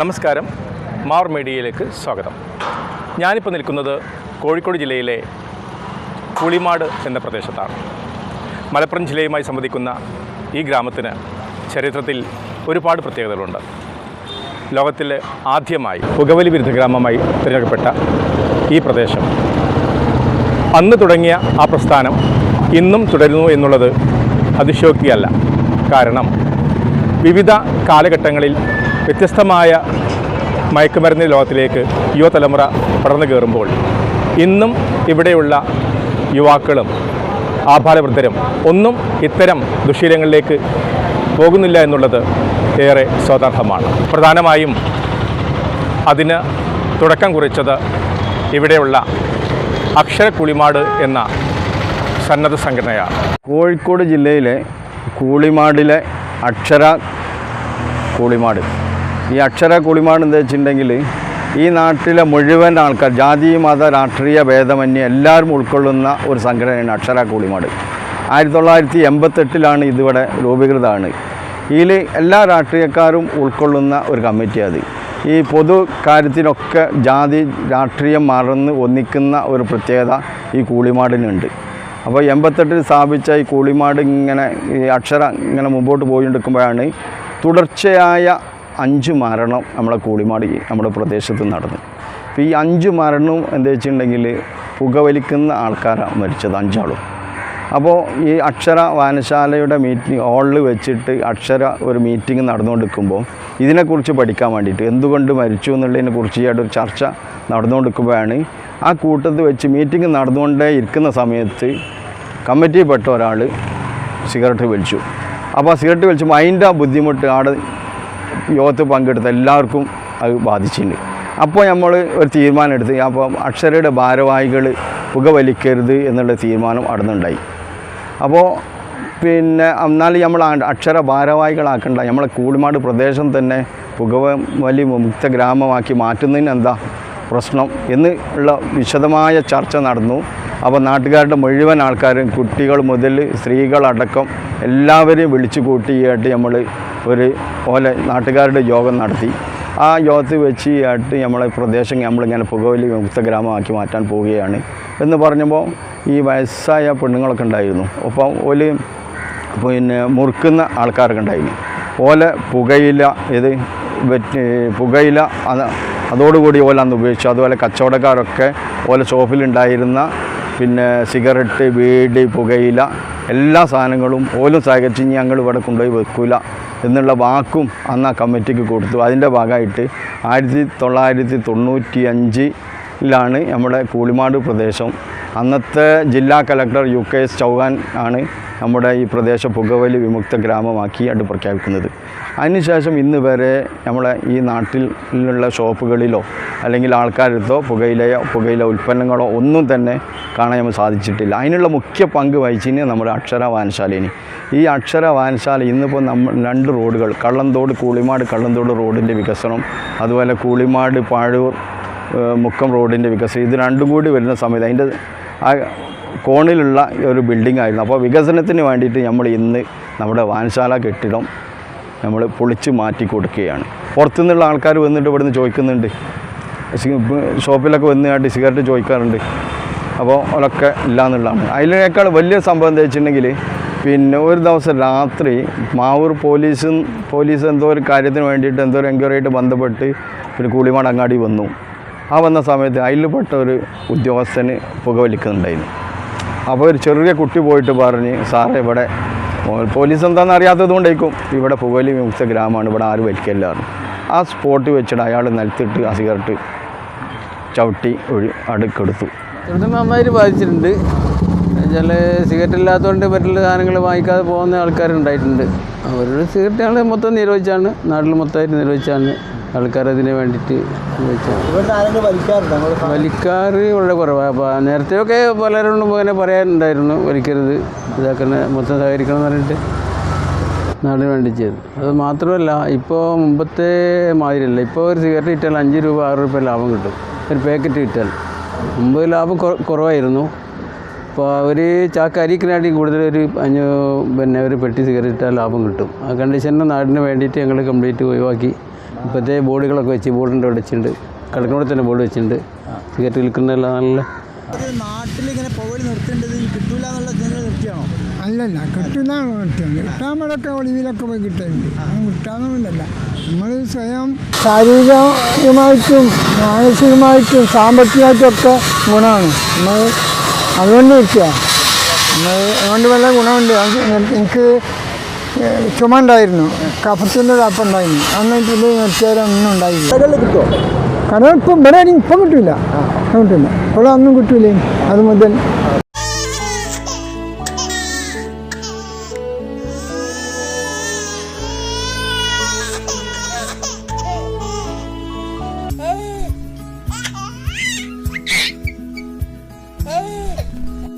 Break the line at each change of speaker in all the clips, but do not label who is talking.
നമസ്കാരം. മാർ മീഡിയയിലേക്ക് സ്വാഗതം. ഞാനിപ്പോൾ നിൽക്കുന്നത് കോഴിക്കോട് ജില്ലയിലെ പുളിമാട് എന്ന പ്രദേശത്താണ്. മലപ്പുറം ജില്ലയുമായി സംബന്ധിക്കുന്ന ഈ ഗ്രാമത്തിന് ചരിത്രത്തിൽ ഒരുപാട് പ്രത്യേകതകളുണ്ട്. ലോകത്തിൽ ആദ്യമായി പുകവലി വിരുദ്ധ ഗ്രാമമായി തിരഞ്ഞെടുക്കപ്പെട്ട ഈ പ്രദേശം. അന്ന് തുടങ്ങിയ ആ പ്രസ്ഥാനം ഇന്നും തുടരുന്നു എന്നുള്ളത് അതിശോക്തിയല്ല കാരണം വിവിധ കാലഘട്ടങ്ങളിൽ വ്യത്യസ്തമായ മയക്കുമരുന്ന് ലോകത്തിലേക്ക് യുവതലമുറ പടർന്നു കയറുമ്പോൾ ഇന്നും ഇവിടെയുള്ള യുവാക്കളും ആഭാരവൃദ്ധരും ഒന്നും ഇത്തരം ദുശീലങ്ങളിലേക്ക് പോകുന്നില്ല എന്നുള്ളത് ഏറെ സ്വാതാർത്ഥമാണ് പ്രധാനമായും അതിന് തുടക്കം കുറിച്ചത് ഇവിടെയുള്ള അക്ഷര കുളിമാട് എന്ന സന്നദ്ധ സംഘടനയാണ്.
കോഴിക്കോട് ജില്ലയിലെ കൂളിമാടിലെ അക്ഷര കൂളിമാട്. ഈ അക്ഷര കുളിമാണ് എന്താ വെച്ചിട്ടുണ്ടെങ്കിൽ ഈ നാട്ടിലെ മുഴുവൻ ആൾക്കാർ ജാതി മത രാഷ്ട്രീയ ഭേദമന്യേ എല്ലാവരും ഉൾക്കൊള്ളുന്ന ഒരു സംഘടനയാണ് അക്ഷര കൂളിമാട്. ആയിരത്തി തൊള്ളായിരത്തി എൺപത്തെട്ടിലാണ് ഇതിവിടെ രൂപീകൃതമാണ്. ഇതിൽ എല്ലാ രാഷ്ട്രീയക്കാരും ഉൾക്കൊള്ളുന്ന ഒരു കമ്മിറ്റി അത് ഈ പൊതു കാര്യത്തിനൊക്കെ ജാതി രാഷ്ട്രീയം മറന്ന് ഒന്നിക്കുന്ന ഒരു പ്രത്യേകത ഈ കൂളിമാടിനുണ്ട്. അപ്പോൾ എൺപത്തെട്ടിൽ സ്ഥാപിച്ച ഈ കൂളിമാട് ഇങ്ങനെ ഈ അക്ഷരം ഇങ്ങനെ മുമ്പോട്ട് പോയിക്കൊണ്ടിരിക്കുമ്പോഴാണ് തുടർച്ചയായ അഞ്ച് മരണം നമ്മളെ കൂടിമാടി നമ്മുടെ പ്രദേശത്ത് നടന്നു. അപ്പോൾ ഈ അഞ്ച് മരണം എന്താ വെച്ചിട്ടുണ്ടെങ്കിൽ പുകവലിക്കുന്ന ആൾക്കാരാണ് മരിച്ചത് അഞ്ചാളും. അപ്പോൾ ഈ അക്ഷര വായനശാലയുടെ മീറ്റിംഗ് ഹാളിൽ വെച്ചിട്ട് അക്ഷര ഒരു മീറ്റിംഗ് നടന്നുകൊണ്ടിരിക്കുമ്പോൾ ഇതിനെക്കുറിച്ച് പഠിക്കാൻ വേണ്ടിയിട്ട് എന്തുകൊണ്ട് മരിച്ചു എന്നുള്ളതിനെ കുറിച്ച് ഒരു ചർച്ച നടന്നുകൊണ്ടിരിക്കുമ്പോഴാണ് ആ കൂട്ടത്തിൽ വെച്ച് മീറ്റിംഗ് നടന്നുകൊണ്ടേ ഇരിക്കുന്ന സമയത്ത് കമ്മിറ്റിയിൽപ്പെട്ട ഒരാൾ സിഗരറ്റ് വലിച്ചു. അപ്പോൾ ആ സിഗരറ്റ് വലിച്ചപ്പോൾ അതിന്റെ ബുദ്ധിമുട്ട് ആടെ യോഗത്തിൽ പങ്കെടുത്ത എല്ലാവർക്കും അത് ബാധിച്ചിട്ടുണ്ട്. അപ്പോൾ നമ്മൾ ഒരു തീരുമാനം എടുത്ത് അപ്പോൾ അക്ഷരയുടെ ഭാരവാഹികൾ പുകവലിക്കരുത് എന്നുള്ള തീരുമാനം അടുന്നുണ്ടായി അപ്പോൾ പിന്നെ എന്നാൽ നമ്മൾ അക്ഷര ഭാരവാഹികളാക്കണ്ട നമ്മളെ കൂളിമാട് പ്രദേശം തന്നെ പുകവലി മുക്ത ഗ്രാമമാക്കി മാറ്റുന്നതിന് എന്താ പ്രശ്നം എന്ന് ഉള്ള വിശദമായ ചർച്ച നടന്നു. അപ്പോൾ നാട്ടുകാരുടെ മുഴുവൻ ആൾക്കാരും കുട്ടികൾ മുതൽ സ്ത്രീകളടക്കം എല്ലാവരെയും വിളിച്ചു കൂട്ടിയായിട്ട് നമ്മൾ ഒരു ഓല നാട്ടുകാരുടെ യോഗം നടത്തി. ആ യോഗത്തിൽ വെച്ച് ആയിട്ട് നമ്മളെ പ്രദേശം നമ്മളിങ്ങനെ പുകവലി മുക്ത ഗ്രാമമാക്കി മാറ്റാൻ പോവുകയാണ്. എന്ന് പറഞ്ഞപ്പോൾ ഈ വയസ്സായ പെണ്ണുങ്ങളൊക്കെ ഉണ്ടായിരുന്നു. ഒപ്പം ഓൽ പിന്നെ മുറുക്കുന്ന ആൾക്കാരൊക്കെ ഉണ്ടായിരുന്നു. ഓല പുകയില ഇത് പുകയില അത് അതോടുകൂടി ഓല അന്ന് ഉപയോഗിച്ചു. അതുപോലെ കച്ചവടക്കാരൊക്കെ ഓല ഷോപ്പിലുണ്ടായിരുന്ന പിന്നെ സിഗരറ്റ് ബീഡി പുകയില എല്ലാ സാധനങ്ങളും ഓലും സഹകരിച്ച് ഞങ്ങൾ ഇവിടെ കൊണ്ടുപോയി വെക്കില്ല എന്നുള്ള വാക്കും അന്ന് ആ കമ്മിറ്റിക്ക് കൊടുത്തു. അതിന്റെ ഭാഗമായിട്ട് ആയിരത്തി തൊള്ളായിരത്തി തൊണ്ണൂറ്റി അഞ്ചിലാണ് നമ്മുടെ കൂളിമാട് പ്രദേശം. അന്നത്തെ ജില്ലാ collector U K S Chauhan ആണ് നമ്മുടെ ഈ പ്രദേശം പുകവലി വിമുക്ത ഗ്രാമമാക്കി അത് പ്രഖ്യാപിക്കുന്നത്. അതിനുശേഷം ഇന്ന് വരെ നമ്മളെ ഈ നാട്ടിലുള്ള ഷോപ്പുകളിലോ അല്ലെങ്കിൽ ആൾക്കാരത്തോ പുകയിലയോ പുകയില ഉൽപ്പന്നങ്ങളോ ഒന്നും തന്നെ കാണാൻ നമ്മൾ സാധിച്ചിട്ടില്ല. അതിനുള്ള മുഖ്യ പങ്ക് വഹിച്ചിന് നമ്മുടെ അക്ഷര വായനശാലേന് ഈ അക്ഷര വായനശാല ഇന്നിപ്പോൾ നമ്മൾ രണ്ട് റോഡുകൾ കള്ളന്തോട് കൂളിമാട് കള്ളന്തോട് റോഡിന്റെ വികസനം അതുപോലെ കൂളിമാട് പാഴൂർ മുക്കം റോഡിന്റെ വികസനം ഇത് രണ്ടും കൂടി വരുന്ന സമയത്ത് അതിന്റെ ആ കോണിലുള്ള ഒരു ബിൽഡിംഗ് ആയിരുന്നു. അപ്പോൾ വികസനത്തിന് വേണ്ടിയിട്ട് നമ്മൾ ഇന്ന് നമ്മുടെ വായനശാല കെട്ടിടം നമ്മൾ പൊളിച്ച് മാറ്റി കൊടുക്കുകയാണ്. പുറത്തുനിന്നുള്ള ആൾക്കാർ വന്നിട്ട് ഇവിടുന്ന് ചോദിക്കുന്നുണ്ട്. ഷോപ്പിലൊക്കെ വന്നുകൊണ്ട് സിഗരറ്റ് ചോദിക്കാറുണ്ട്. അപ്പോൾ അതൊക്കെ ഇല്ല എന്നുള്ളതാണ് അതിനേക്കാൾ വലിയ സംഭവം എന്താ വെച്ചിട്ടുണ്ടെങ്കിൽ പിന്നെ ഒരു ദിവസം രാത്രി മാവൂർ പോലീസും പോലീസ് എന്തോ ഒരു കാര്യത്തിന് വേണ്ടിയിട്ട് എന്തോ ഒരു എൻക്വയറി ആയിട്ട് ബന്ധപ്പെട്ട് പിന്നെ കൂളിമാട് അങ്ങാടി വന്നു. ആ വന്ന സമയത്ത് അതിൽപ്പെട്ട ഒരു ഉദ്യോഗസ്ഥന് പുകവലിക്കുന്നുണ്ടായിരുന്നു. അപ്പോൾ ഒരു ചെറിയ കുട്ടി പോയിട്ട് പറഞ്ഞ് സാറേ ഇവിടെ പോലീസ് എന്താണെന്ന് അറിയാത്തത് കൊണ്ടായിരിക്കും. ഇവിടെ പുകവലി വിമുക്ത ഗ്രാമമാണ്. ഇവിടെ ആരും വലിക്കില്ലായിരുന്നു ആ സ്പോട്ട് വെച്ചിട്ട് അയാൾ നിലത്തിട്ട് ആ സിഗരറ്റ് ചവിട്ടി ഒഴി അടുക്കെടുത്തു.
നന്നായിട്ട് ബാധിച്ചിട്ടുണ്ട്. ചില സിഗരറ്റ് ഇല്ലാത്തതുകൊണ്ട് മറ്റുള്ള സാധനങ്ങൾ വാങ്ങിക്കാതെ പോകുന്ന ആൾക്കാരുണ്ടായിട്ടുണ്ട്. അവരുടെ സിഗരറ്റ് ഞങ്ങൾ മൊത്തം നിരോധിച്ചാണ്. നാട്ടിൽ മൊത്തമായിട്ട് നിരോധിച്ചാണ്. ആൾക്കാർ അതിന് വേണ്ടിയിട്ട് വലിക്കാറ് വളരെ കുറവാണ് അപ്പോൾ നേരത്തെയൊക്കെ പലരോടും ഇങ്ങനെ പറയാനുണ്ടായിരുന്നു വലിക്കരുത് ഇതാക്കുന്ന മൊത്തം സഹകരിക്കണം എന്ന് പറഞ്ഞിട്ട്. നാടിന് വേണ്ടി ചെയ്തു അത് മാത്രമല്ല ഇപ്പോൾ മുമ്പത്തെ മാതിരിയല്ല. ഇപ്പോൾ ഒരു സിഗരറ്റ് ഇട്ടാൽ അഞ്ച് രൂപ ആറ് രൂപ ലാഭം കിട്ടും. ഒരു പാക്കറ്റ് ഇട്ടാൽ. മുമ്പ് ലാഭം കുറവായിരുന്നു. ഇപ്പോൾ ഒരു ചാക്ക് അരിക്കിനാട്ടി കൂടുതൽ ഒരു അഞ്ഞൂ പിന്നെ ഒരു പെട്ടി സിഗരറ്റ് ലാഭം കിട്ടും. ആ കണ്ടീഷനിൽ നാടിന് വേണ്ടിയിട്ട് ഞങ്ങൾ കംപ്ലീറ്റ് ഒഴിവാക്കി. ഇപ്പോഴത്തെ ബോർഡുകളൊക്കെ വെച്ച് ബോർഡിന്റെ അവിടെ വെച്ചിട്ടുണ്ട്. കിടക്കുമ്പോൾ തന്നെ ബോർഡ് വെച്ചിട്ടുണ്ട്. സിഗരറ്റ് വിൽക്കുന്നതെല്ലാം നല്ല
നാട്ടിൽ ഇങ്ങനെ നിർത്തേണ്ടത് കിട്ടൂല എന്നുള്ള നിർത്തിയാണോ?
അല്ലല്ല കിട്ടുന്നതാണ് കിട്ടുന്നത് കിട്ടാമലൊക്കെ ഒളിവിലൊക്കെ പോയി കിട്ടുന്നുണ്ട് നമ്മൾ സ്വയം ശാരീരികമായിട്ടും മാനസികമായിട്ടും സാമ്പത്തികമായിട്ടും ഒക്കെ ഗുണമാണ്. നമ്മൾ അതുകൊണ്ട് ഇരിക്കുക അതുകൊണ്ട് വല്ല ഗുണമുണ്ട്. എനിക്ക് ചുമ ഉണ്ടായിരുന്നു. കഫത്തിന്റെ കപ്പ് ഉണ്ടായിരുന്നു. അന്നിട്ട് ഇത് നിർത്തിയാലും ഒന്നും ഉണ്ടായില്ല.
കിട്ടുമോ
കാരണം ഇപ്പം ഇവിടെ ഇപ്പം കിട്ടില്ല. കിട്ടില്ല. ഇപ്പോൾ അന്നും കിട്ടൂലേ അത് മുതൽ.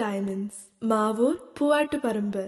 Diamonds Mavoor Poovattuparamba